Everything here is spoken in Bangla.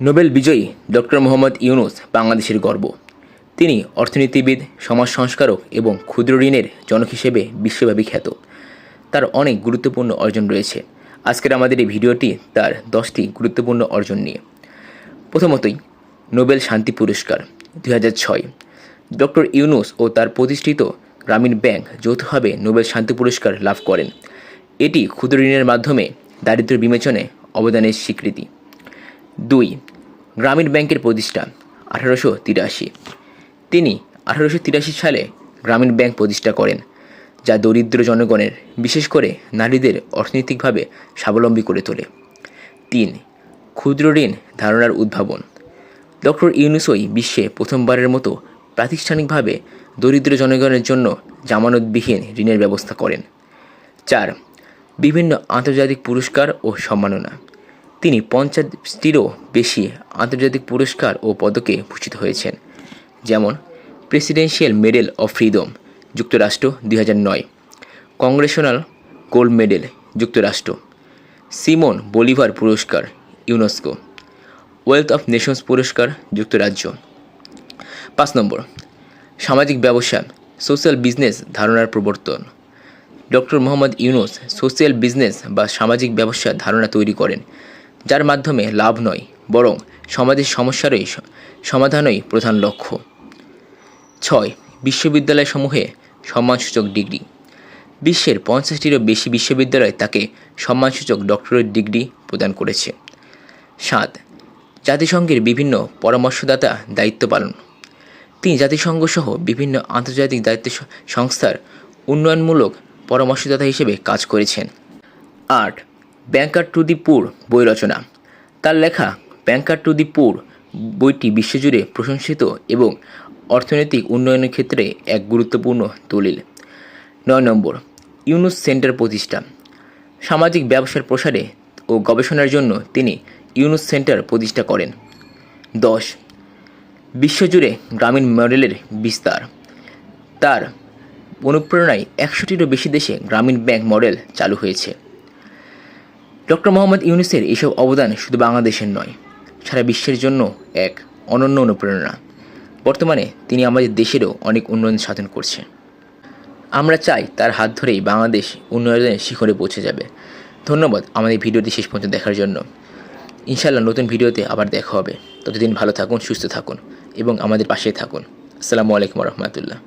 নোবেল বিজয়ী ডক্টর মোহাম্মদ ইউনুস বাংলাদেশের গর্ব। তিনি অর্থনীতিবিদ সমাজ সংস্কারক এবং ক্ষুদ্র ঋণের জনক হিসেবে বিশ্বব্যাপী খ্যাত। তার অনেক গুরুত্বপূর্ণ অর্জন রয়েছে। আজকের আমাদের এই ভিডিওটি তার দশটি গুরুত্বপূর্ণ অর্জন নিয়ে। প্রথমতই, নোবেল শান্তি পুরস্কার, দুই হাজার ছয়। ডক্টর ইউনুস ও তার প্রতিষ্ঠিত গ্রামীণ ব্যাংক যৌথভাবে নোবেল শান্তি পুরস্কার লাভ করেন। এটি ক্ষুদ্র ঋণের মাধ্যমে দারিদ্র্য বিমোচনে অবদানের স্বীকৃতি। দুই, গ্রামীণ ব্যাংকের প্রতিষ্ঠা আঠারোশো তিরাশি। তিনি আঠারোশো তিরাশি সালে গ্রামীণ ব্যাংক প্রতিষ্ঠা করেন, যা দরিদ্র জনগণের, বিশেষ করে নারীদের অর্থনৈতিকভাবে স্বাবলম্বী করে তোলে। তিন, ক্ষুদ্র ঋণ ধারণার উদ্ভাবন। ডক্টর ইউনুসই বিশ্বে প্রথমবারের মতো প্রাতিষ্ঠানিকভাবে দরিদ্র জনগণের জন্য জামানতবিহীন ঋণের ব্যবস্থা করেন। চার, বিভিন্ন আন্তর্জাতিক পুরস্কার ও সম্মাননা। তিনি পঞ্চাশটিরও বেশি আন্তর্জাতিক পুরস্কার ও পদকে ভূষিত হয়েছেন, যেমন প্রেসিডেন্সিয়াল মেডেল অফ ফ্রিডম, যুক্তরাষ্ট্র দুই নয়, কংগ্রেশনাল গোল্ড মেডেল, যুক্তরাষ্ট্র, সিমন বলিভার পুরস্কার, ইউনেস্কো, ওয়েলথ অফ নেশনস পুরস্কার, যুক্তরাজ্য। পাঁচ নম্বর, সামাজিক ব্যবসা, সোশ্যাল বিজনেস ধারণার প্রবর্তন। Doctor Mohammad Yunus social business বা সামাজিক ব্যবসা ধারণা তৈরি করেন যার মাধ্যমে লাভ নয়, বরং সমাজের সমস্যারই সমাধানই প্রধান লক্ষ্য। ছয়, বিশ্ববিদ্যালয়সমূহে সম্মানসূচক ডিগ্রি। বিশ্বের পঞ্চাশটিরও বেশি বিশ্ববিদ্যালয় তাকে সম্মানসূচক ডক্টরেট ডিগ্রি প্রদান করেছে। সাত, জাতিসংঘের বিভিন্ন পরামর্শদাতা দায়িত্ব পালন। তিনি জাতিসংঘ সহ বিভিন্ন আন্তর্জাতিক দায়িত্ব সংস্থার উন্নয়নমূলক পরামর্শদাতা হিসেবে কাজ করেছেন। আট ব্যাংকার টু দি পুর বই রচনা। তার লেখা ব্যাংকার টু দি পুর বইটি বিশ্বজুড়ে প্রশংসিত এবং অর্থনৈতিক উন্নয়নের ক্ষেত্রে এক গুরুত্বপূর্ণ দলিল। নয় নম্বর ইউনুস সেন্টার প্রতিষ্ঠা। সামাজিক ব্যবসার প্রসারে ও গবেষণার জন্য তিনি ইউনুস সেন্টার প্রতিষ্ঠা করেন। দশ, বিশ্বজুড়ে গ্রামীণ মডেলের বিস্তার। তার অনুপ্রেরণায় একশোটিরও বেশি দেশে গ্রামীণ ব্যাংক মডেল চালু হয়েছে। ডক্টর মোহাম্মদ ইউনুসের এসব অবদান শুধু বাংলাদেশের নয়, সারা বিশ্বের জন্য এক অনন্য অনুপ্রেরণা। বর্তমানে তিনি আমাদের দেশেরও অনেক উন্নয়ন সাধন করছে আমরা চাই তার হাত ধরেই বাংলাদেশ উন্নয়নের শিখরে পৌঁছে যাবে। ধন্যবাদ আমাদের ভিডিওটি শেষ পর্যন্ত দেখার জন্য। ইনশাল্লাহ নতুন ভিডিওতে আবার দেখা হবে। ততদিন ভালো থাকুন, সুস্থ থাকুন এবং আমাদের পাশে থাকুন। আসসালামু আলাইকুম রহমতুল্লাহ।